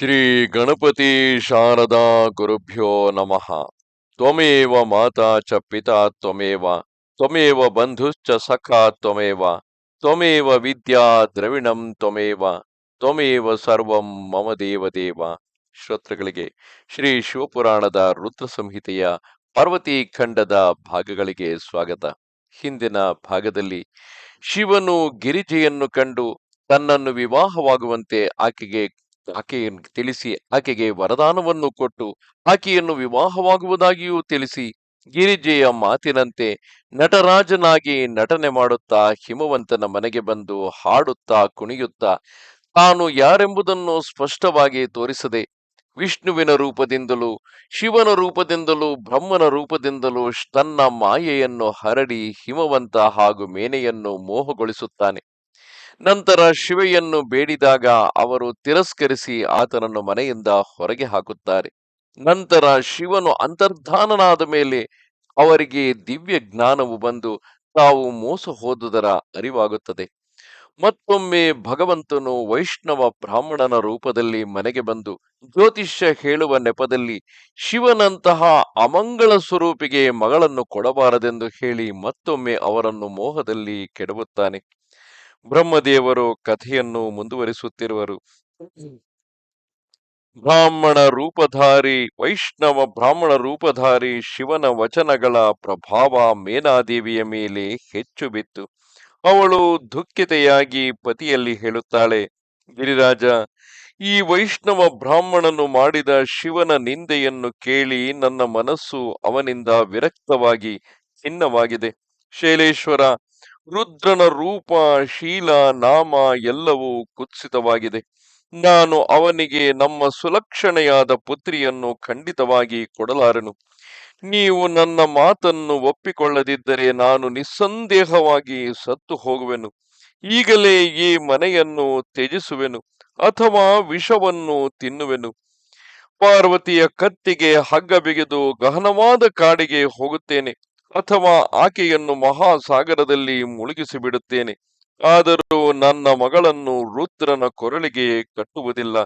ಶ್ರೀ ಗಣಪತಿ ಶಾರದಾ ಗುರುಭ್ಯೋ ನಮಃ. ತ್ವಮೇವ ಮಾತಾ ಚ ಪಿತಾ ತ್ವಮೇವ ತ್ವಮೇವ ಬಂಧುಶ್ಚ ಸಖಾ ತ್ವಮೇವ ತ್ವಮೇವ ವಿದ್ಯಾ ದ್ರವಿಣಂ ತ್ವಮೇವ ತ್ವಮೇವ ಸರ್ವಂ ಮಮ ದೇವ ದೇವ ಶ್ರೋತೃಗಳಿಗೆ ಶ್ರೀ ಶಿವಪುರಾಣದ ರುದ್ರ ಸಂಹಿತೆಯ ಪಾರ್ವತಿ ಖಂಡದ ಭಾಗಗಳಿಗೆ ಸ್ವಾಗತ. ಹಿಂದಿನ ಭಾಗದಲ್ಲಿ ಶಿವನು ಗಿರಿಜೆಯನ್ನು ಕಂಡು ತನ್ನನ್ನು ವಿವಾಹವಾಗುವಂತೆ ಆಕೆಗೆ ಆಕೆಯನ್ನು ತಿಳಿಸಿ ಆಕೆಗೆ ವರದಾನವನ್ನು ಕೊಟ್ಟು ಆಕೆಯನ್ನು ವಿವಾಹವಾಗುವುದಾಗಿಯೂ ತಿಳಿಸಿ ಗಿರಿಜೆಯ ಮಾತಿನಂತೆ ನಟರಾಜನಾಗಿ ನಟನೆ ಮಾಡುತ್ತಾ ಹಿಮವಂತನ ಮನೆಗೆ ಬಂದು ಹಾಡುತ್ತಾ ಕುಣಿಯುತ್ತಾ ತಾನು ಯಾರೆಂಬುದನ್ನು ಸ್ಪಷ್ಟವಾಗಿ ತೋರಿಸದೆ ವಿಷ್ಣುವಿನ ರೂಪದಿಂದಲೂ ಶಿವನ ರೂಪದಿಂದಲೂ ಬ್ರಹ್ಮನ ರೂಪದಿಂದಲೂ ತನ್ನ ಮಾಯೆಯನ್ನು ಹರಡಿ ಹಿಮವಂತ ಹಾಗೂ ಮೇನೆಯನ್ನು ಮೋಹಗೊಳಿಸುತ್ತಾನೆ. ನಂತರ ಶಿವೆಯನ್ನು ಬೇಡಿದಾಗ ಅವರು ತಿರಸ್ಕರಿಸಿ ಆತನನ್ನು ಮನೆಯಿಂದ ಹೊರಗೆ ಹಾಕುತ್ತಾರೆ. ನಂತರ ಶಿವನು ಅಂತರ್ಧಾನನಾದ ಮೇಲೆ ಅವರಿಗೆ ದಿವ್ಯ ಜ್ಞಾನವು ಬಂದು ತಾವು ಮೋಸ ಹೋದುದರ ಅರಿವಾಗುತ್ತದೆ. ಮತ್ತೊಮ್ಮೆ ಭಗವಂತನು ವೈಷ್ಣವ ಬ್ರಾಹ್ಮಣನ ರೂಪದಲ್ಲಿ ಮನೆಗೆ ಬಂದು ಜ್ಯೋತಿಷ್ಯ ಹೇಳುವ ನೆಪದಲ್ಲಿ ಶಿವನಂತಹ ಅಮಂಗಳ ಸ್ವರೂಪಿಗೆ ಮಗಳನ್ನು ಕೊಡಬಾರದೆಂದು ಹೇಳಿ ಮತ್ತೊಮ್ಮೆ ಅವರನ್ನು ಮೋಹದಲ್ಲಿ ಕೆಡವುತ್ತಾನೆ. ಬ್ರಹ್ಮದೇವರು ಕಥೆಯನ್ನು ಮುಂದುವರಿಸುತ್ತಿರುವರು. ಬ್ರಾಹ್ಮಣ ರೂಪಧಾರಿ ವೈಷ್ಣವ ಬ್ರಾಹ್ಮಣ ರೂಪಧಾರಿ ಶಿವನ ವಚನಗಳ ಪ್ರಭಾವ ಮೇನಾದೇವಿಯ ಮೇಲೆ ಹೆಚ್ಚು ಬಿತ್ತು. ಅವಳು ದುಃಖಿತೆಯಾಗಿ ಪತಿಯಲ್ಲಿ ಹೇಳುತ್ತಾಳೆ ಗಿರಿರಾಜ ಈ ವೈಷ್ಣವ ಬ್ರಾಹ್ಮಣನು ಮಾಡಿದ ಶಿವನ ನಿಂದೆಯನ್ನು ಕೇಳಿ ನನ್ನ ಮನಸ್ಸು ಅವನಿಂದ ವಿರಕ್ತವಾಗಿ ಖಿನ್ನವಾಗಿದೆ. ಶೈಲೇಶ್ವರ ರುದ್ರನ ರೂಪ, ಶೀಲ, ನಾಮ ಎಲ್ಲವೂ ಕುತ್ಸಿತವಾಗಿದೆ. ನಾನು ಅವನಿಗೆ ನಮ್ಮ ಸುಲಕ್ಷಣೆಯಾದ ಪುತ್ರಿಯನ್ನು ಖಂಡಿತವಾಗಿ ಕೊಡಲಾರೆನು. ನೀವು ನನ್ನ ಮಾತನ್ನು ಒಪ್ಪಿಕೊಳ್ಳದಿದ್ದರೆ ನಾನು ನಿಸ್ಸಂದೇಹವಾಗಿ ಸತ್ತು ಹೋಗುವೆನು. ಈಗಲೇ ಈ ಮನೆಯನ್ನು ತ್ಯಜಿಸುವೆನು ಅಥವಾ ವಿಷವನ್ನು ತಿನ್ನುವೆನು. ಪಾರ್ವತಿಯ ಕತ್ತಿಗೆ ಹಗ್ಗ ಬಿಗಿದು ಗಹನವಾದ ಕಾಡಿಗೆ ಹೋಗುತ್ತೇನೆ. ಅಥವಾ ಆಕೆಯನ್ನು ಮಹಾಸಾಗರದಲ್ಲಿ ಮುಳುಗಿಸಿ ಬಿಡುತ್ತೇನೆ ಆದರೂ ನನ್ನ ಮಗಳನ್ನು ರುದ್ರನ ಕೊರಳಿಗೆ ಕಟ್ಟುವುದಿಲ್ಲ.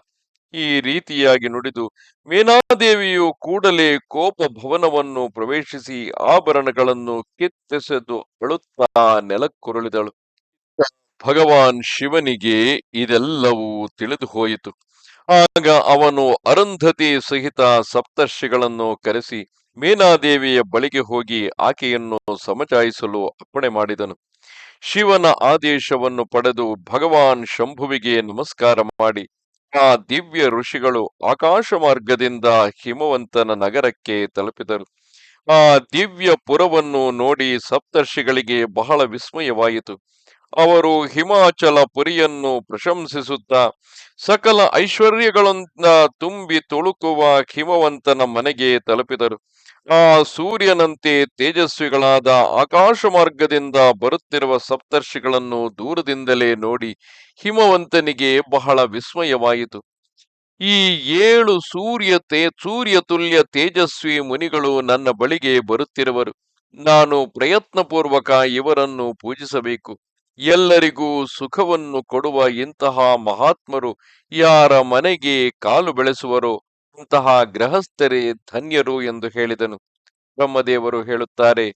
ಈ ರೀತಿಯಾಗಿ ನುಡಿದು ಮೇನಾದೇವಿಯು ಕೂಡಲೇ ಕೋಪ ಭವನವನ್ನು ಪ್ರವೇಶಿಸಿ ಆಭರಣಗಳನ್ನು ಕಿತ್ತೆಸೆದು ಅಳುತ್ತಾ ನೆಲಕ್ಕೊರಳಿದಳು. ಭಗವಾನ್ ಶಿವನಿಗೆ ಇದೆಲ್ಲವೂ ತಿಳಿದು ಹೋಯಿತು ಆಗ ಅವನು ಅರುಂಧತಿ ಸಹಿತ ಸಪ್ತರ್ಷಿಗಳನ್ನು ಕರೆಸಿ ಮೇನಾದೇವಿಯ ಬಳಿಗೆ ಹೋಗಿ ಆಕೆಯನ್ನು ಸಮಜಾಯಿಸಲು ಅಪ್ಪಣೆ ಮಾಡಿದನು. ಶಿವನ ಆದೇಶವನ್ನು ಪಡೆದು ಭಗವಾನ್ ಶಂಭುವಿಗೆ ನಮಸ್ಕಾರ ಮಾಡಿ, ಆ ದಿವ್ಯ ಋಷಿಗಳು ಆಕಾಶ ಮಾರ್ಗದಿಂದ ಹಿಮವಂತನ ನಗರಕ್ಕೆ ತಲುಪಿದರು. ಆ ದಿವ್ಯ ಪುರವನ್ನು ನೋಡಿ ಸಪ್ತರ್ಷಿಗಳಿಗೆ ಬಹಳ ವಿಸ್ಮಯವಾಯಿತು. ಅವರು ಹಿಮಾಚಲ ಪುರಿಯನ್ನು ಪ್ರಶಂಸಿಸುತ್ತಾ, ಸಕಲ ಐಶ್ವರ್ಯಗಳಿಂದ ತುಂಬಿ ತುಳುಕುವ ಹಿಮವಂತನ ಮನೆಗೆ ತಲುಪಿದರು. ಆ ಸೂರ್ಯನಂತೆ ತೇಜಸ್ವಿಗಳಾದ ಆಕಾಶ ಮಾರ್ಗದಿಂದ ಬರುತ್ತಿರುವ ಸಪ್ತರ್ಷಿಗಳನ್ನು ದೂರದಿಂದಲೇ ನೋಡಿ ಹಿಮವಂತನಿಗೆ ಬಹಳ ವಿಸ್ಮಯವಾಯಿತು. ಈ ಏಳು ಸೂರ್ಯ ತೇ, ಸೂರ್ಯ ತುಲ್ಯ ತೇಜಸ್ವಿ ಮುನಿಗಳು ನನ್ನ ಬಳಿಗೆ ಬರುತ್ತಿರುವರು. ನಾನು ಪ್ರಯತ್ನಪೂರ್ವಕ ಇವರನ್ನು ಪೂಜಿಸಬೇಕು. ಎಲ್ಲರಿಗೂ ಸುಖವನ್ನು ಕೊಡುವ ಇಂತಹ ಮಹಾತ್ಮರು ಯಾರ ಮನೆಗೆ ಕಾಲು ಬೆಳೆಸುವರೋ ಅಂತಹ ಗೃಹಸ್ಥರೇ ಧನ್ಯರು ಎಂದು ಹೇಳಿದನು. ಬ್ರಹ್ಮದೇವರು ಹೇಳುತ್ತಾರೆ,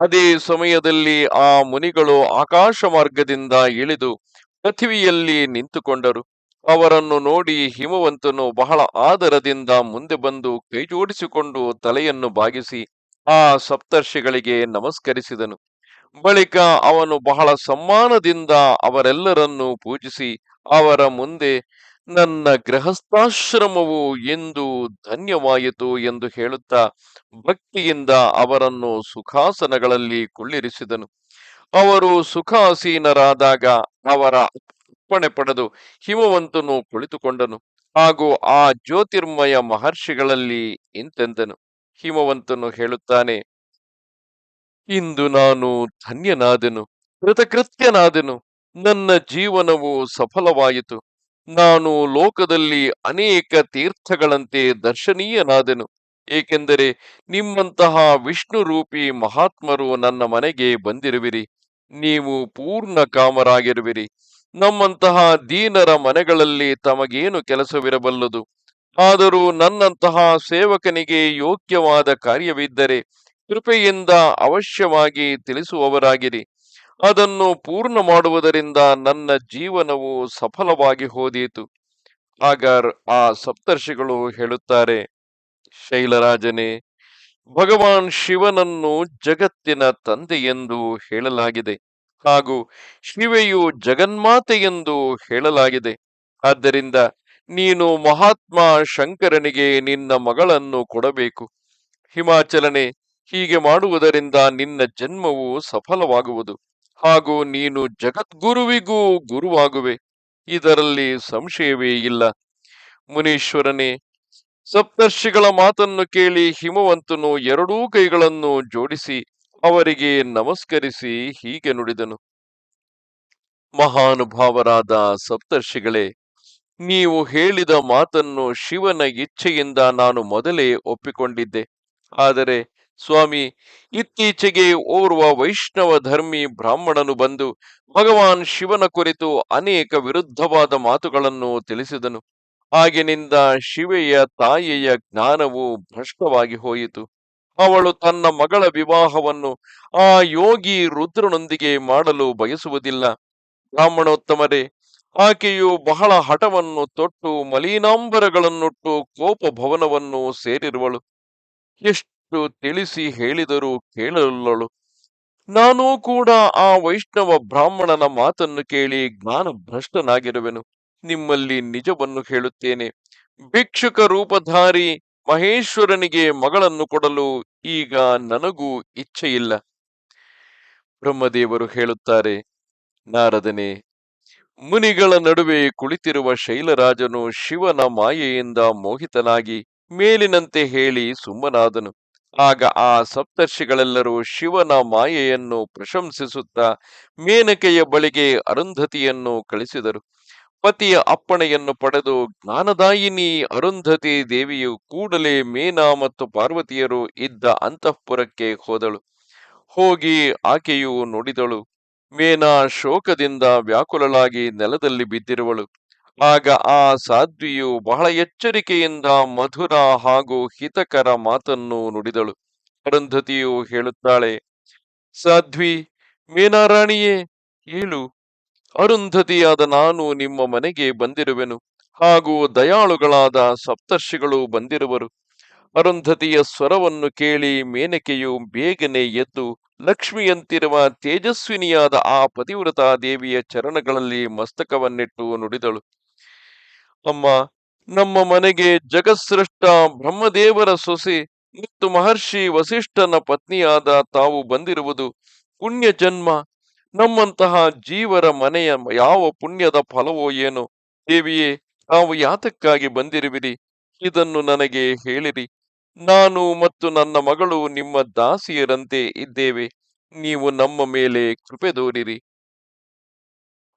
ಅದೇ ಸಮಯದಲ್ಲಿ ಆ ಮುನಿಗಳು ಆಕಾಶ ಮಾರ್ಗದಿಂದ ಇಳಿದು ಪೃಥ್ವಿಯಲ್ಲಿ ನಿಂತುಕೊಂಡರು. ಅವರನ್ನು ನೋಡಿ ಹಿಮವಂತನು ಬಹಳ ಆದರದಿಂದ ಮುಂದೆ ಬಂದು ಕೈಜೋಡಿಸಿಕೊಂಡು ತಲೆಯನ್ನು ಬಾಗಿಸಿ ಆ ಸಪ್ತರ್ಷಿಗಳಿಗೆ ನಮಸ್ಕರಿಸಿದನು. ಬಳಿಕ ಅವನು ಬಹಳ ಸಮ್ಮಾನದಿಂದ ಅವರೆಲ್ಲರನ್ನೂ ಪೂಜಿಸಿ ಅವರ ಮುಂದೆ ನನ್ನ ಗೃಹಸ್ಥಾಶ್ರಮವು ಎಂದು ಧನ್ಯವಾಯಿತು ಎಂದು ಹೇಳುತ್ತಾ ಭಕ್ತಿಯಿಂದ ಅವರನ್ನು ಸುಖಾಸನಗಳಲ್ಲಿ ಕುಳ್ಳಿರಿಸಿದನು. ಅವರು ಸುಖಾಸೀನರಾದಾಗ ಅವರ ಅಪ್ಪಣೆ ಪಡೆದು ಹಿಮವಂತನು ಕುಳಿತುಕೊಂಡನು. ಹಾಗೂ ಆ ಜ್ಯೋತಿರ್ಮಯ ಮಹರ್ಷಿಗಳಲ್ಲಿ ಇಂತೆಂದನು. ಹಿಮವಂತನು ಹೇಳುತ್ತಾನೆ, ಇಂದು ನಾನು ಧನ್ಯನಾದೆನು, ಕೃತಕೃತ್ಯನಾದೆನು, ನನ್ನ ಜೀವನವು ಸಫಲವಾಯಿತು. ನಾನು ಲೋಕದಲ್ಲಿ ಅನೇಕ ತೀರ್ಥಗಳಂತೆ ದರ್ಶನೀಯನಾದೆನು. ಏಕೆಂದರೆ ನಿಮ್ಮಂತಹ ವಿಷ್ಣು ರೂಪಿ ಮಹಾತ್ಮರು ನನ್ನ ಮನೆಗೆ ಬಂದಿರುವಿರಿ. ನೀವು ಪೂರ್ಣ ಕಾಮರಾಗಿರುವಿರಿ. ನಮ್ಮಂತಹ ದೀನರ ಮನೆಗಳಲ್ಲಿ ತಮಗೇನು ಕೆಲಸವಿರಬಲ್ಲದು? ಆದರೂ ನನ್ನಂತಹ ಸೇವಕನಿಗೆ ಯೋಗ್ಯವಾದ ಕಾರ್ಯವಿದ್ದರೆ ಕೃಪೆಯಿಂದ ಅವಶ್ಯವಾಗಿ ತಿಳಿಸುವವರಾಗಿರಿ. ಅದನ್ನು ಪೂರ್ಣ ಮಾಡುವುದರಿಂದ ನನ್ನ ಜೀವನವು ಸಫಲವಾಗಿ ಹೋದೀತು. ಆಗ ಆ ಸಪ್ತರ್ಷಿಗಳು ಹೇಳುತ್ತಾರೆ, ಶೈಲರಾಜನೇ, ಭಗವಾನ್ ಶಿವನನ್ನು ಜಗತ್ತಿನ ತಂದೆ ಎಂದು ಹೇಳಲಾಗಿದೆ. ಹಾಗೂ ಶಿವೆಯು ಜಗನ್ಮಾತೆ ಎಂದು ಹೇಳಲಾಗಿದೆ. ಆದ್ದರಿಂದ ನೀನು ಮಹಾತ್ಮ ಶಂಕರನಿಗೆ ನಿನ್ನ ಮಗಳನ್ನು ಕೊಡಬೇಕು. ಹಿಮಾಚಲನೆ, ಹೀಗೆ ಮಾಡುವುದರಿಂದ ನಿನ್ನ ಜನ್ಮವು ಸಫಲವಾಗುವುದು. ಹಾಗೂ ನೀನು ಜಗದ್ಗುರುವಿಗೂ ಗುರುವಾಗುವೆ. ಇದರಲ್ಲಿ ಸಂಶಯವೇ ಇಲ್ಲ. ಮುನೀಶ್ವರನೇ, ಸಪ್ತರ್ಷಿಗಳ ಮಾತನ್ನು ಕೇಳಿ ಹಿಮವಂತನು ಎರಡೂ ಕೈಗಳನ್ನು ಜೋಡಿಸಿ ಅವರಿಗೆ ನಮಸ್ಕರಿಸಿ ಹೀಗೆ ನುಡಿದನು. ಮಹಾನುಭಾವರಾದ ಸಪ್ತರ್ಷಿಗಳೇ, ನೀವು ಹೇಳಿದ ಮಾತನ್ನು ಶಿವನ ಇಚ್ಛೆಯಿಂದ ನಾನು ಮೊದಲೇ ಒಪ್ಪಿಕೊಂಡಿದ್ದೆ. ಆದರೆ ಸ್ವಾಮಿ, ಇತ್ತೀಚೆಗೆ ಓರ್ವ ವೈಷ್ಣವ ಧರ್ಮಿ ಬ್ರಾಹ್ಮಣನು ಬಂದು ಭಗವಾನ್ ಶಿವನ ಕುರಿತು ಅನೇಕ ವಿರುದ್ಧವಾದ ಮಾತುಗಳನ್ನು ತಿಳಿಸಿದನು. ಆಗಿನಿಂದ ಶಿವೆಯ ತಾಯಿಯ ಜ್ಞಾನವು ಭ್ರಷ್ಟವಾಗಿ ಹೋಯಿತು. ಅವಳು ತನ್ನ ಮಗಳ ವಿವಾಹವನ್ನು ಆ ಯೋಗಿ ರುದ್ರನೊಂದಿಗೆ ಮಾಡಲು ಬಯಸುವುದಿಲ್ಲ. ಬ್ರಾಹ್ಮಣೋತ್ತಮರೇ, ಆಕೆಯು ಬಹಳ ಹಠವನ್ನು ತೊಟ್ಟು ಮಲೀನಾಂಬರಗಳನ್ನುಟ್ಟು ಕೋಪ ಭವನವನ್ನು ಸೇರಿರುವಳು. ಎಷ್ಟು ತಿಳಿಸಿ ಹೇಳಿದರೂ ಕೇಳಲಳು ನಾನೂ ಕೂಡ ಆ ವೈಷ್ಣವ ಬ್ರಾಹ್ಮಣನ ಮಾತನ್ನು ಕೇಳಿ ಜ್ಞಾನ ಭ್ರಷ್ಟನಾಗಿರುವೆನು ನಿಮ್ಮಲ್ಲಿ ನಿಜವನ್ನು ಹೇಳುತ್ತೇನೆ. ಭಿಕ್ಷುಕ ರೂಪಧಾರಿ ಮಹೇಶ್ವರನಿಗೆ ಮಗಳನ್ನು ಕೊಡಲು ಈಗ ನನಗೂ ಇಚ್ಛೆಯಿಲ್ಲ. ಬ್ರಹ್ಮದೇವರು ಹೇಳುತ್ತಾರೆ, ನಾರದನೆ, ಮುನಿಗಳ ನಡುವೆ ಕುಳಿತಿರುವ ಶೈಲರಾಜನು ಶಿವನ ಮಾಯೆಯಿಂದ ಮೋಹಿತನಾಗಿ ಮೇಲಿನಂತೆ ಹೇಳಿ ಸುಮ್ಮನಾದನು. ಆಗ ಆ ಸಪ್ತರ್ಷಿಗಳೆಲ್ಲರೂ ಶಿವನ ಮಾಯೆಯನ್ನು ಪ್ರಶಂಸಿಸುತ್ತಾ ಮೇನಕೆಯ ಬಳಿಗೆ ಅರುಂಧತಿಯನ್ನು ಕಳಿಸಿದರು. ಪತಿಯ ಅಪ್ಪಣೆಯನ್ನು ಪಡೆದು, ಜ್ಞಾನದಾಯಿನಿ ಅರುಂಧತಿ ದೇವಿಯು ಕೂಡಲೇ ಮೇನಾ ಮತ್ತು ಪಾರ್ವತಿಯರು ಇದ್ದ ಅಂತಃಪುರಕ್ಕೆ ಹೋದಳು. ಹೋಗಿ ಆಕೆಯು ನೋಡಿದಳು. ಮೇನಾ ಶೋಕದಿಂದ ವ್ಯಾಕುಲಳಾಗಿ ನೆಲದಲ್ಲಿ ಬಿದ್ದಿರುವಳು. ಆಗ ಆ ಸಾಧ್ವಿಯು ಬಹಳ ಎಚ್ಚರಿಕೆಯಿಂದ ಮಧುರ ಹಾಗೂ ಹಿತಕರ ಮಾತನ್ನು ನುಡಿದಳು. ಅರುಂಧತಿಯು ಹೇಳುತ್ತಾಳೆ, ಸಾಧ್ವಿ, ಮೀನಾರಾಣಿಯೇ, ಹೇಳು. ಅರುಂಧತಿಯಾದ ನಾನು ನಿಮ್ಮ ಮನೆಗೆ ಬಂದಿರುವೆನು. ಹಾಗೂ ದಯಾಳುಗಳಾದ ಸಪ್ತರ್ಷಿಗಳು ಬಂದಿರುವರು. ಅರುಂಧತಿಯ ಸ್ವರವನ್ನು ಕೇಳಿ ಮೇನಕೆಯು ಬೇಗನೆ ಎದ್ದು ಲಕ್ಷ್ಮಿಯಂತಿರುವ ತೇಜಸ್ವಿನಿಯಾದ ಆ ಪತಿವ್ರತಾ ದೇವಿಯ ಚರಣಗಳಲ್ಲಿ ಮಸ್ತಕವನ್ನಿಟ್ಟು ನುಡಿದಳು. ಅಮ್ಮ ನಮ್ಮ ಮನೆಗೆ ಜಗತ್ಸೃಷ್ಟ ಬ್ರಹ್ಮದೇವರ ಸೊಸೆ ಮತ್ತು ಮಹರ್ಷಿ ವಸಿಷ್ಠನ ಪತ್ನಿಯಾದ ತಾವು ಬಂದಿರುವುದು ಪುಣ್ಯ ಜನ್ಮ ನಮ್ಮಂತಹ ಜೀವರ ಮನೆಯ ಯಾವ ಪುಣ್ಯದ ಫಲವೋ ಏನು. ದೇವಿಯೇ ತಾವು ಯಾತಕ್ಕಾಗಿ ಬಂದಿರುವಿರಿ? ಇದನ್ನು ನನಗೆ ಹೇಳಿರಿ. ನಾನು ಮತ್ತು ನನ್ನ ಮಗಳು ನಿಮ್ಮ ದಾಸಿಯರಂತೆ ಇದ್ದೇವೆ. ನೀವು ನಮ್ಮ ಮೇಲೆ ಕೃಪೆ ತೋರಿರಿ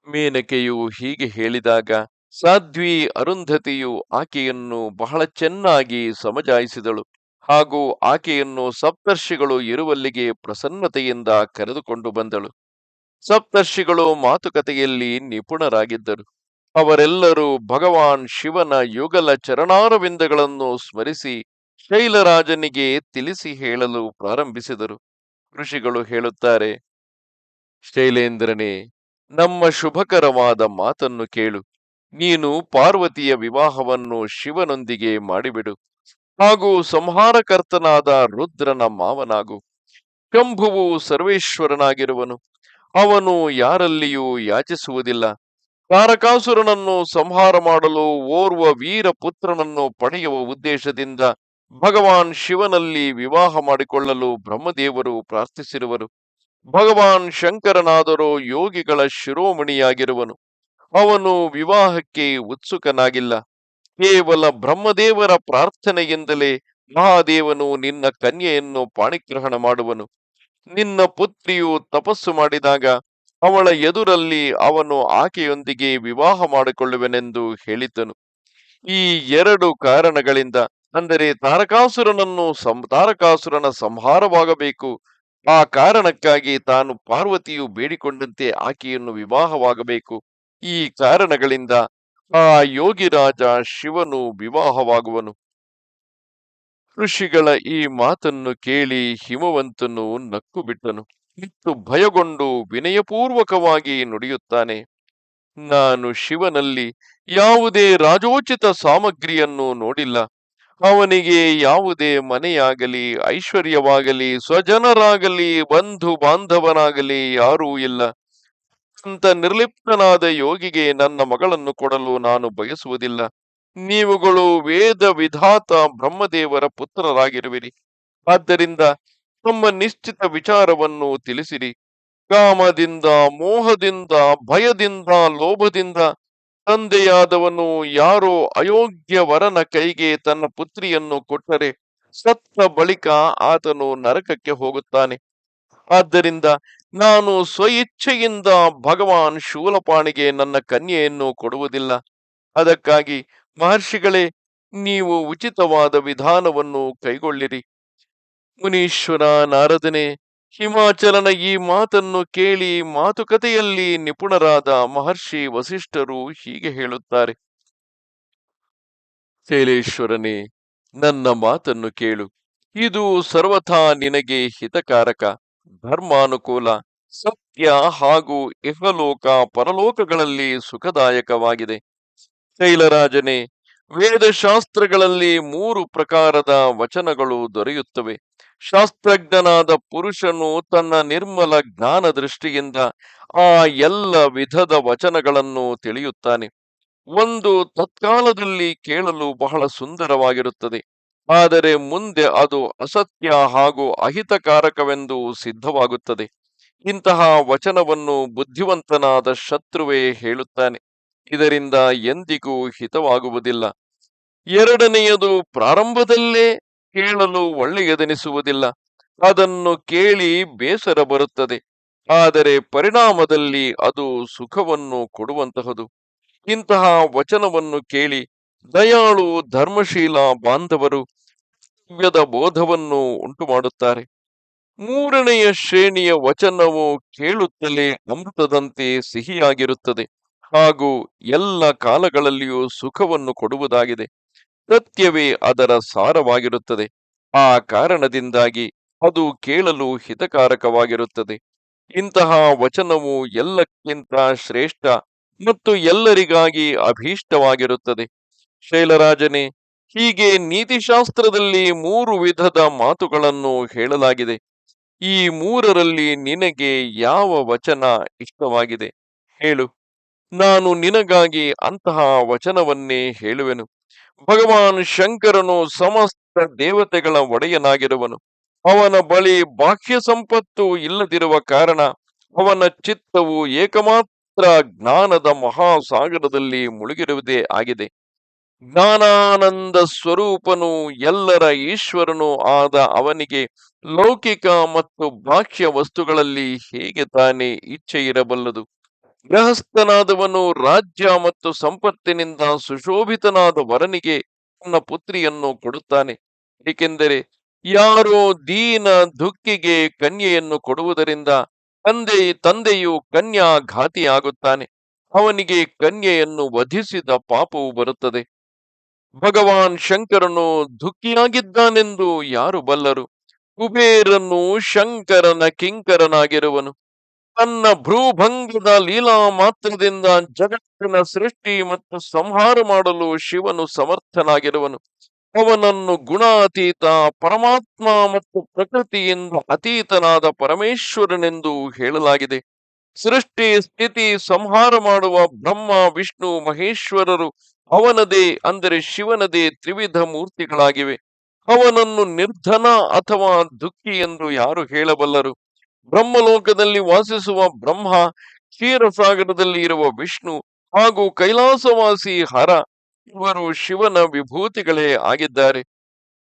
ಮೇನಕೆಯು ಹೀಗೆ ಹೇಳಿದಾಗ ಸಾಧ್ವಿ ಅರುಂಧತಿಯು ಆಕೆಯನ್ನು ಬಹಳ ಚೆನ್ನಾಗಿ ಸಮಜಾಯಿಸಿದಳು. ಹಾಗೂ ಆಕೆಯನ್ನು ಸಪ್ತರ್ಷಿಗಳು ಇರುವಲ್ಲಿಗೆ ಪ್ರಸನ್ನತೆಯಿಂದ ಕರೆದುಕೊಂಡು ಬಂದಳು. ಸಪ್ತರ್ಷಿಗಳು ಮಾತುಕತೆಯಲ್ಲಿ ನಿಪುಣರಾಗಿದ್ದರು. ಅವರೆಲ್ಲರೂ ಭಗವಾನ್ ಶಿವನ ಯುಗಲ ಚರಣಾರವಿಂದಗಳನ್ನು ಸ್ಮರಿಸಿ ಶೈಲರಾಜನಿಗೆ ತಿಳಿಸಿ ಹೇಳಲು ಪ್ರಾರಂಭಿಸಿದರು. ಋಷಿಗಳು ಹೇಳುತ್ತಾರೆ, ಶೈಲೇಂದ್ರನೇ, ನಮ್ಮ ಶುಭಕರವಾದ ಮಾತನ್ನು ಕೇಳು. ನೀನು ಪಾರ್ವತಿಯ ವಿವಾಹವನ್ನು ಶಿವನೊಂದಿಗೆ ಮಾಡಿಬಿಡು. ಹಾಗೂ ಸಂಹಾರಕರ್ತನಾದ ರುದ್ರನ ಮಾವನಾಗು. ಶಂಭುವು ಸರ್ವೇಶ್ವರನಾಗಿರುವನು. ಅವನು ಯಾರಲ್ಲಿಯೂ ಯಾಚಿಸುವುದಿಲ್ಲ. ತಾರಕಾಸುರನನ್ನು ಸಂಹಾರ ಮಾಡಲು ಓರ್ವ ವೀರ ಪುತ್ರನನ್ನು ಪಡೆಯುವ ಉದ್ದೇಶದಿಂದ ಭಗವಾನ್ ಶಿವನಲ್ಲಿ ವಿವಾಹ ಮಾಡಿಕೊಳ್ಳಲು ಬ್ರಹ್ಮದೇವರು ಪ್ರಾರ್ಥಿಸಿರುವರು. ಭಗವಾನ್ ಶಂಕರನಾದರೂ ಯೋಗಿಗಳ ಶಿರೋಮಣಿಯಾಗಿರುವನು. ಅವನು ವಿವಾಹಕ್ಕೆ ಉತ್ಸುಕನಾಗಿಲ್ಲ. ಕೇವಲ ಬ್ರಹ್ಮದೇವರ ಪ್ರಾರ್ಥನೆಯಿಂದಲೇ ಮಹಾದೇವನು ನಿನ್ನ ಕನ್ಯೆಯನ್ನು ಪಾಣಿಗ್ರಹಣ ಮಾಡುವನು. ನಿನ್ನ ಪುತ್ರಿಯು ತಪಸ್ಸು ಮಾಡಿದಾಗ ಅವಳ ಎದುರಲ್ಲಿ ಅವನು ಆಕೆಯೊಂದಿಗೆ ವಿವಾಹ ಮಾಡಿಕೊಳ್ಳುವೆನೆಂದು ಹೇಳಿದ್ದನು. ಈ ಎರಡು ಕಾರಣಗಳಿಂದ, ಅಂದರೆ ತಾರಕಾಸುರನನ್ನು ಸಂ, ತಾರಕಾಸುರನ ಸಂಹಾರವಾಗಬೇಕು. ಆ ಕಾರಣಕ್ಕಾಗಿ ತಾನು ಪಾರ್ವತಿಯು ಬೇಡಿಕೊಂಡಂತೆ ಆಕೆಯನ್ನು ವಿವಾಹವಾಗಬೇಕು. ಈ ಕಾರಣಗಳಿಂದ ಆ ಯೋಗಿರಾಜ ಶಿವನು ವಿವಾಹವಾಗುವನು. ಋಷಿಗಳ ಈ ಮಾತನ್ನು ಕೇಳಿ ಹಿಮವಂತನು ನಕ್ಕು ಬಿಟ್ಟನು ಇತ್ತು ಭಯಗೊಂಡು ವಿನಯಪೂರ್ವಕವಾಗಿ ನುಡಿಯುತ್ತಾನೆ. ನಾನು ಶಿವನಲ್ಲಿ ಯಾವುದೇ ರಾಜೋಚಿತ ಸಾಮಗ್ರಿಯನ್ನು ನೋಡಿಲ್ಲ. ಅವನಿಗೆ ಯಾವುದೇ ಮನೆಯಾಗಲಿ, ಐಶ್ವರ್ಯವಾಗಲಿ, ಸ್ವಜನರಾಗಲಿ ಬಂಧು ಬಾಂಧವನಾಗಲಿ ಯಾರೂ ಇಲ್ಲ. ಅಂತ ನಿರ್ಲಿಪ್ತನಾದ ಯೋಗಿಗೆ ನನ್ನ ಮಗಳನ್ನು ಕೊಡಲು ನಾನು ಬಯಸುವುದಿಲ್ಲ. ನೀವುಗಳು ವೇದ ವಿಧಾತ ಬ್ರಹ್ಮದೇವರ ಪುತ್ರರಾಗಿರುವಿರಿ. ಆದ್ದರಿಂದ ತಮ್ಮ ನಿಶ್ಚಿತ ವಿಚಾರವನ್ನು ತಿಳಿಸಿರಿ. ಕಾಮದಿಂದ, ಮೋಹದಿಂದ, ಭಯದಿಂದ, ಲೋಭದಿಂದ ತಂದೆಯಾದವನು ಯಾರೋ ಅಯೋಗ್ಯ ವರನ ಕೈಗೆ ತನ್ನ ಪುತ್ರಿಯನ್ನು ಕೊಟ್ಟರೆ ಸತ್ತ ಬಳಿಕ ಆತನು ನರಕಕ್ಕೆ ಹೋಗುತ್ತಾನೆ. ಆದ್ದರಿಂದ ನಾನು ಸ್ವಇಚ್ಛೆಯಿಂದ ಭಗವಾನ್ ಶೂಲಪಾಣಿಗೆ ನನ್ನ ಕನ್ಯೆಯನ್ನು ಕೊಡುವುದಿಲ್ಲ. ಅದಕ್ಕಾಗಿ ಮಹರ್ಷಿಗಳೇ, ನೀವು ಉಚಿತವಾದ ವಿಧಾನವನ್ನು ಕೈಗೊಳ್ಳಿರಿ. ಮುನೀಶ್ವರ ನಾರದನೆ, ಹಿಮಾಚಲನ ಈ ಮಾತನ್ನು ಕೇಳಿ ಮಾತುಕತೆಯಲ್ಲಿ ನಿಪುಣರಾದ ಮಹರ್ಷಿ ವಸಿಷ್ಠರು ಹೀಗೆ ಹೇಳುತ್ತಾರೆ. ಶೈಲೇಶ್ವರನೇ, ನನ್ನ ಮಾತನ್ನು ಕೇಳು. ಇದು ಸರ್ವಥಾ ನಿನಗೆ ಹಿತಕಾರಕ. ಧರ್ಮಾನುಕೂಲ, ಸತ್ಯ ಹಾಗೂ ಇಹಲೋಕ ಪರಲೋಕಗಳಲ್ಲಿ ಸುಖದಾಯಕವಾಗಿದೆ. ಶೈಲರಾಜನೇ, ವೇದಶಾಸ್ತ್ರಗಳಲ್ಲಿ ಮೂರು ಪ್ರಕಾರದ ವಚನಗಳು ದೊರೆಯುತ್ತವೆ. ಶಾಸ್ತ್ರಜ್ಞನಾದ ಪುರುಷನು ತನ್ನ ನಿರ್ಮಲ ಜ್ಞಾನ ದೃಷ್ಟಿಯಿಂದ ಆ ಎಲ್ಲ ವಿಧದ ವಚನಗಳನ್ನು ತಿಳಿಯುತ್ತಾನೆ. ಒಂದು ತತ್ಕಾಲದಲ್ಲಿ ಕೇಳಲು ಬಹಳ ಸುಂದರವಾಗಿರುತ್ತದೆ. ಆದರೆ ಮುಂದೆ ಅದು ಅಸತ್ಯ ಹಾಗೂ ಅಹಿತಕಾರಕವೆಂದು ಸಿದ್ಧವಾಗುತ್ತದೆ. ಇಂತಹ ವಚನವನ್ನು ಬುದ್ಧಿವಂತನಾದ ಶತ್ರುವೇ ಹೇಳುತ್ತಾನೆ. ಇದರಿಂದ ಎಂದಿಗೂ ಹಿತವಾಗುವುದಿಲ್ಲ. ಎರಡನೆಯದು ಪ್ರಾರಂಭದಲ್ಲೇ ಕೇಳಲು ಒಳ್ಳೆಯದೆನಿಸುವುದಿಲ್ಲ. ಅದನ್ನು ಕೇಳಿ ಬೇಸರ ಬರುತ್ತದೆ. ಆದರೆ ಪರಿಣಾಮದಲ್ಲಿ ಅದು ಸುಖವನ್ನು ಕೊಡುವಂತಹದು. ಇಂತಹ ವಚನವನ್ನು ಕೇಳಿ ದಯಾಳು ಧರ್ಮಶೀಲ ಬಾಂಧವರು ಕರ್ತವ್ಯದ ಬೋಧವನ್ನು ಉಂಟು ಮಾಡುತ್ತಾರೆ ಮೂರನೆಯ ಶ್ರೇಣಿಯ ವಚನವು ಕೇಳುತ್ತಲೇ ಅಮೃತದಂತೆ ಸಿಹಿಯಾಗಿರುತ್ತದೆ. ಹಾಗೂ ಎಲ್ಲ ಕಾಲಗಳಲ್ಲಿಯೂ ಸುಖವನ್ನು ಕೊಡುವುದಾಗಿದೆ. ಸತ್ಯವೇ ಅದರ ಸಾರವಾಗಿರುತ್ತದೆ. ಆ ಕಾರಣದಿಂದಾಗಿ ಅದು ಕೇಳಲು ಹಿತಕಾರಕವಾಗಿರುತ್ತದೆ. ಇಂತಹ ವಚನವು ಎಲ್ಲಕ್ಕಿಂತ ಶ್ರೇಷ್ಠ ಮತ್ತು ಎಲ್ಲರಿಗಾಗಿ ಅಭೀಷ್ಟವಾಗಿರುತ್ತದೆ. ಶೈಲರಾಜನೇ ಹೀಗೆ ನೀತಿಶಾಸ್ತ್ರದಲ್ಲಿ ಮೂರು ವಿಧದ ಮಾತುಗಳನ್ನು ಹೇಳಲಾಗಿದೆ. ಈ ಮೂರರಲ್ಲಿ ನಿನಗೆ ಯಾವ ವಚನ ಇಷ್ಟವಾಗಿದೆ? ಹೇಳು. ನಾನು ನಿನಗಾಗಿ ಅಂತಹ ವಚನವನ್ನೇ ಹೇಳುವೆನು. ಭಗವಾನ್ ಶಂಕರನು ಸಮಸ್ತ ದೇವತೆಗಳ ಒಡೆಯನಾಗಿರುವನು. ಅವನ ಬಳಿ ಬಾಹ್ಯ ಸಂಪತ್ತು ಇಲ್ಲದಿರುವ ಕಾರಣ ಅವನ ಚಿತ್ತವು ಏಕಮಾತ್ರ ಜ್ಞಾನದ ಮಹಾಸಾಗರದಲ್ಲಿ ಮುಳುಗಿರುವುದೇ ಆಗಿದೆ. ಜ್ಞಾನಾನಂದ ಸ್ವರೂಪನು ಎಲ್ಲರ ಈಶ್ವರನು ಆದ ಅವನಿಗೆ ಲೌಕಿಕ ಮತ್ತು ಬಾಹ್ಯ ವಸ್ತುಗಳಲ್ಲಿ ಹೇಗೆ ತಾನೇ ಇಚ್ಛೆ ಇರಬಲ್ಲದು? ಗೃಹಸ್ಥನಾದವನು ರಾಜ್ಯ ಮತ್ತು ಸಂಪತ್ತಿನಿಂದ ಸುಶೋಭಿತನಾದ ವರನಿಗೆ ತನ್ನ ಪುತ್ರಿಯನ್ನು ಕೊಡುತ್ತಾನೆ. ಏಕೆಂದರೆ ಯಾರೋ ದೀನ ದುಃಖಿಗೆ ಕನ್ಯೆಯನ್ನು ಕೊಡುವುದರಿಂದ ತಂದೆ, ತಂದೆಯು ಕನ್ಯಾ ಘಾತಿಯಾಗುತ್ತಾನೆ ಅವನಿಗೆ ಕನ್ಯೆಯನ್ನು ವಧಿಸಿದ ಪಾಪವು ಬರುತ್ತದೆ. ಭಗವಾನ್ ಶಂಕರನು ದುಃಖಿಯಾಗಿದ್ದಾನೆಂದು ಯಾರು ಬಲ್ಲರು? ಕುಬೇರನು ಶಂಕರನ ಕಿಂಕರನಾಗಿರುವನು. ತನ್ನ ಭ್ರೂಭಂಗದ ಲೀಲಾ ಮಾತ್ರದಿಂದ ಜಗತ್ತಿನ ಸೃಷ್ಟಿ ಮತ್ತು ಸಂಹಾರ ಮಾಡಲು ಶಿವನು ಸಮರ್ಥನಾಗಿರುವನು. ಅವನನ್ನು ಗುಣಾತೀತ, ಪರಮಾತ್ಮ ಮತ್ತು ಪ್ರಕೃತಿಯಿಂದ ಅತೀತನಾದ ಪರಮೇಶ್ವರನೆಂದು ಹೇಳಲಾಗಿದೆ. ಸೃಷ್ಟಿ, ಸ್ಥಿತಿ, ಸಂಹಾರ ಮಾಡುವ ಬ್ರಹ್ಮ, ವಿಷ್ಣು, ಮಹೇಶ್ವರರು ಅವನದೇ ಅಂದರೆ ಶಿವನದೇ ತ್ರಿವಿಧ ಮೂರ್ತಿಗಳಾಗಿವೆ. ಅವನನ್ನು ನಿರ್ಧನ ಅಥವಾ ದುಃಖಿ ಎಂದು ಯಾರು ಹೇಳಬಲ್ಲರು? ಬ್ರಹ್ಮಲೋಕದಲ್ಲಿ ವಾಸಿಸುವ ಬ್ರಹ್ಮ, ಕ್ಷೀರಸಾಗರದಲ್ಲಿ ಇರುವ ವಿಷ್ಣು ಹಾಗೂ ಕೈಲಾಸವಾಸಿ ಹರ ಇವರು ಶಿವನ ವಿಭೂತಿಗಳೇ ಆಗಿದ್ದಾರೆ.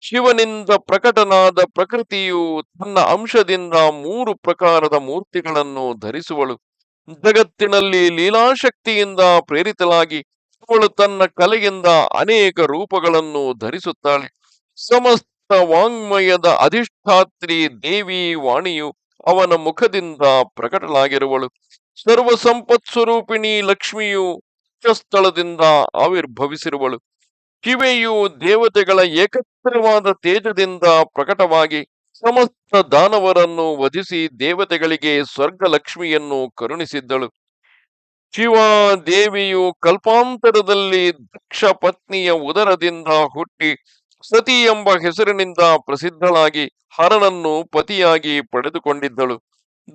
ಶಿವನಿಂದ ಪ್ರಕಟನಾದ ಪ್ರಕೃತಿಯು ತನ್ನ ಅಂಶದಿಂದ ಮೂರು ಪ್ರಕಾರದ ಮೂರ್ತಿಗಳನ್ನು ಧರಿಸುವಳು. ಜಗತ್ತಿನಲ್ಲಿ ಲೀಲಾಶಕ್ತಿಯಿಂದ ಪ್ರೇರಿತಳಾಗಿ ಅವಳು ತನ್ನ ಕಲೆಯಿಂದ ಅನೇಕ ರೂಪಗಳನ್ನು ಧರಿಸುತ್ತಾಳೆ. ಸಮಸ್ತ ವಾಂಗ್ಮಯದ ಅಧಿಷ್ಠಾತ್ರಿ ದೇವಿ ವಾಣಿಯು ಅವನ ಮುಖದಿಂದ ಪ್ರಕಟಲಾಗಿರುವಳು ಸರ್ವ ಸಂಪತ್ ಸ್ವರೂಪಿಣಿ ಲಕ್ಷ್ಮಿಯು ಸ್ಥಳದಿಂದ ಆವಿರ್ಭವಿಸಿರುವಳು. ಕಿವೆಯು ದೇವತೆಗಳ ಏಕತ್ರವಾದ ತೇಜದಿಂದ ಪ್ರಕಟವಾಗಿ ಸಮಸ್ತ ದಾನವರನ್ನು ವಧಿಸಿ ದೇವತೆಗಳಿಗೆ ಸ್ವರ್ಗ ಲಕ್ಷ್ಮಿಯನ್ನು ಕರುಣಿಸಿದ್ದಳು. ಶಿವ ದೇವಿಯು ಕಲ್ಪಾಂತರದಲ್ಲಿ ದಕ್ಷ ಪತ್ನಿಯ ಉದರದಿಂದ ಹುಟ್ಟಿ ಸತಿ ಎಂಬ ಹೆಸರಿನಿಂದ ಪ್ರಸಿದ್ಧಳಾಗಿ ಹರನನ್ನು ಪತಿಯಾಗಿ ಪಡೆದುಕೊಂಡಿದ್ದಳು.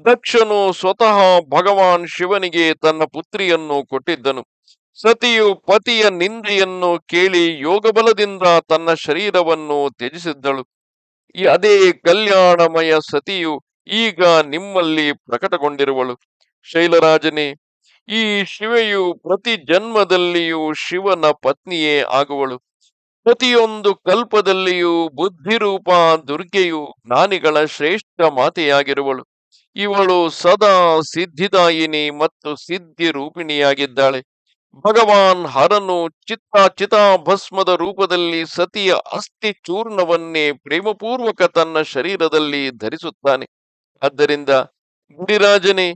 ದಕ್ಷನು ಸ್ವತಃ ಭಗವಾನ್ ಶಿವನಿಗೆ ತನ್ನ ಪುತ್ರಿಯನ್ನು ಕೊಟ್ಟಿದ್ದನು. ಸತಿಯು ಪತಿಯ ನಿಂದೆಯನ್ನು ಕೇಳಿ ಯೋಗಬಲದಿಂದ ತನ್ನ ಶರೀರವನ್ನು ತ್ಯಜಿಸಿದ್ದಳು. ಅದೇ ಕಲ್ಯಾಣಮಯ ಸತಿಯು ಈಗ ನಿಮ್ಮಲ್ಲಿ ಪ್ರಕಟಗೊಂಡಿರುವಳು. ಶೈಲರಾಜನೇ ಈ ಶಿವೆಯು ಪ್ರತಿ ಜನ್ಮದಲ್ಲಿಯೂ ಶಿವನ ಪತ್ನಿಯೇ ಆಗುವಳು. ಪ್ರತಿಯೊಂದು ಕಲ್ಪದಲ್ಲಿಯೂ ಬುದ್ಧಿರೂಪ ದುರ್ಗೆಯು ಜ್ಞಾನಿಗಳ ಶ್ರೇಷ್ಠ ಮಾತೆಯಾಗಿರುವಳು. ಇವಳು ಸದಾ ಸಿದ್ಧಿದಾಯಿನಿ ಮತ್ತು ಸಿದ್ಧಿ ರೂಪಿಣಿಯಾಗಿದ್ದಾಳೆ ಭಗವಾನ್ ಹರನು ಚಿತ್ತ ಚಿತಾಭಸ್ಮದ ರೂಪದಲ್ಲಿ ಸತಿಯ ಅಸ್ಥಿ ಚೂರ್ಣವನ್ನೇ ಪ್ರೇಮಪೂರ್ವಕ ತನ್ನ ಶರೀರದಲ್ಲಿ ಧರಿಸುತ್ತಾನೆ. ಆದ್ದರಿಂದ ಗಿರಿರಾಜನೇ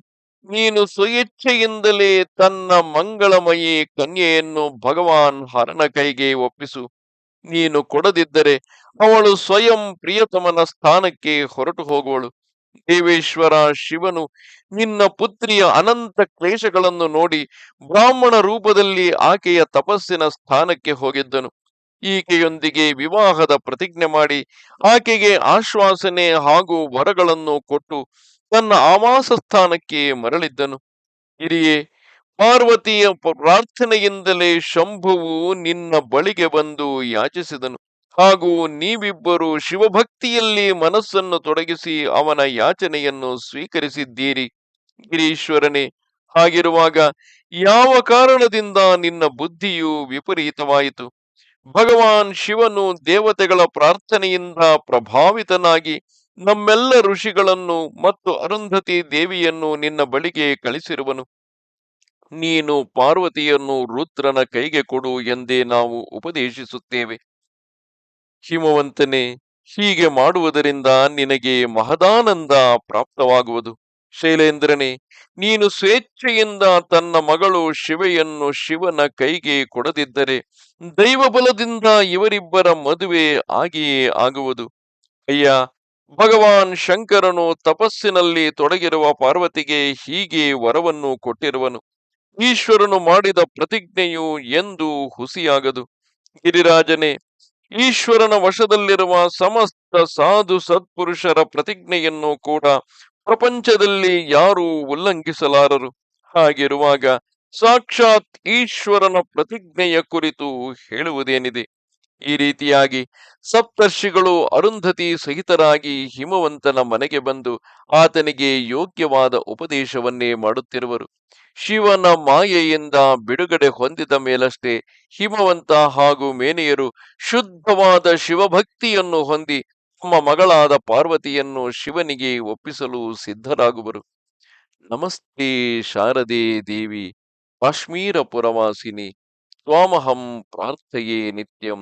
ನೀನು ಸ್ವಇಚ್ಛೆಯಿಂದಲೇ ತನ್ನ ಮಂಗಳಮಯಿ ಕನ್ಯೆಯನ್ನು ಭಗವಾನ್ ಹರನ ಕೈಗೆ ಒಪ್ಪಿಸು. ನೀನು ಕೊಡದಿದ್ದರೆ ಅವಳು ಸ್ವಯಂ ಪ್ರಿಯತಮನ ಸ್ಥಾನಕ್ಕೆ ಹೊರಟು ಹೋಗುವಳು. ದೇವೇಶ್ವರ ಶಿವನು ನಿನ್ನ ಪುತ್ರಿಯ ಅನಂತ ಕ್ಲೇಶಗಳನ್ನು ನೋಡಿ ಬ್ರಾಹ್ಮಣ ರೂಪದಲ್ಲಿ ಆಕೆಯ ತಪಸ್ಸಿನ ಸ್ಥಾನಕ್ಕೆ ಹೋಗಿದ್ದನು. ಈಕೆಯೊಂದಿಗೆ ವಿವಾಹದ ಪ್ರತಿಜ್ಞೆ ಮಾಡಿ ಆಕೆಗೆ ಆಶ್ವಾಸನೆ ಹಾಗೂ ವರಗಳನ್ನು ಕೊಟ್ಟು ತನ್ನ ಆವಾಸ ಸ್ಥಾನಕ್ಕೆ ಮರಳಿದ್ದನು. ಹಿರಿಯೇ, ಪಾರ್ವತಿಯ ಪ್ರಾರ್ಥನೆಯಿಂದಲೇ ಶಂಭುವು ನಿನ್ನ ಬಳಿಗೆ ಬಂದು ಯಾಚಿಸಿದನು. ಹಾಗೂ ನೀವಿಬ್ಬರು ಶಿವಭಕ್ತಿಯಲ್ಲಿ ಮನಸ್ಸನ್ನು ತೊಡಗಿಸಿ ಅವನ ಯಾಚನೆಯನ್ನು ಸ್ವೀಕರಿಸಿದ್ದೀರಿ. ಗಿರೀಶ್ವರನೇ, ಹಾಗಿರುವಾಗ ಯಾವ ಕಾರಣದಿಂದ ನಿನ್ನ ಬುದ್ಧಿಯು ವಿಪರೀತವಾಯಿತು? ಭಗವಾನ್ ಶಿವನು ದೇವತೆಗಳ ಪ್ರಾರ್ಥನೆಯಿಂದ ಪ್ರಭಾವಿತನಾಗಿ ನಮ್ಮೆಲ್ಲ ಋಷಿಗಳನ್ನು ಮತ್ತು ಅರುಂಧತಿ ದೇವಿಯನ್ನು ನಿನ್ನ ಬಳಿಗೆ ಕಳಿಸಿರುವನು. ನೀನು ಪಾರ್ವತಿಯನ್ನು ರುದ್ರನ ಕೈಗೆ ಕೊಡು ಎಂದೇ ನಾವು ಉಪದೇಶಿಸುತ್ತೇವೆ. ಹಿಮವಂತನೇ, ಹೀಗೆ ಮಾಡುವುದರಿಂದ ನಿನಗೆ ಮಹದಾನಂದ ಪ್ರಾಪ್ತವಾಗುವುದು. ಶೈಲೇಂದ್ರನೇ, ನೀನು ಸ್ವೇಚ್ಛೆಯಿಂದ ತನ್ನ ಮಗಳು ಶಿವೆಯನ್ನು ಶಿವನ ಕೈಗೆ ಕೊಡದಿದ್ದರೆ ದೈವಬಲದಿಂದ ಇವರಿಬ್ಬರ ಮದುವೆ ಆಗಿಯೇ ಆಗುವುದು. ಅಯ್ಯ ಭಗವಾನ್ ಶಂಕರನು ತಪಸ್ಸಿನಲ್ಲಿ ತೊಡಗಿರುವ ಪಾರ್ವತಿಗೆ ಹೀಗೆ ವರವನ್ನು ಕೊಟ್ಟಿರುವನು. ಈಶ್ವರನು ಮಾಡಿದ ಪ್ರತಿಜ್ಞೆಯು ಎಂದು ಹುಸಿಯಾಗದು. ಗಿರಿರಾಜನೇ, ಈಶ್ವರನ ವಶದಲ್ಲಿರುವ ಸಮಸ್ತ ಸಾಧು ಸತ್ಪುರುಷರ ಪ್ರತಿಜ್ಞೆಯನ್ನು ಕೂಡ ಪ್ರಪಂಚದಲ್ಲಿ ಯಾರೂ ಉಲ್ಲಂಘಿಸಲಾರರು. ಹಾಗಿರುವಾಗ ಸಾಕ್ಷಾತ್ ಈಶ್ವರನ ಪ್ರತಿಜ್ಞೆಯ ಕುರಿತು ಹೇಳುವುದೇನಿದೆ? ಈ ರೀತಿಯಾಗಿ ಸಪ್ತರ್ಷಿಗಳು ಅರುಂಧತಿ ಸಹಿತರಾಗಿ ಹಿಮವಂತನ ಮನೆಗೆ ಬಂದು ಆತನಿಗೆ ಯೋಗ್ಯವಾದ ಉಪದೇಶವನ್ನೇ ಮಾಡುತ್ತಿರುವರು. ಶಿವನ ಮಾಯೆಯಿಂದ ಬಿಡುಗಡೆ ಹೊಂದಿದ ಮೇಲಷ್ಟೇ ಹಿಮವಂತ ಹಾಗೂ ಮೇನೆಯರು ಶುದ್ಧವಾದ ಶಿವಭಕ್ತಿಯನ್ನು ಹೊಂದಿ ತಮ್ಮ ಮಗಳಾದ ಪಾರ್ವತಿಯನ್ನು ಶಿವನಿಗೆ ಒಪ್ಪಿಸಲು ಸಿದ್ಧರಾಗುವರು. ನಮಸ್ತೆ ಶಾರದೆ ದೇವಿ, ಕಾಶ್ಮೀರ ಪುರವಾಸಿನಿ, ತ್ವಾಮಹಂ ಪ್ರಾರ್ಥೆಯೇ ನಿತ್ಯಂ.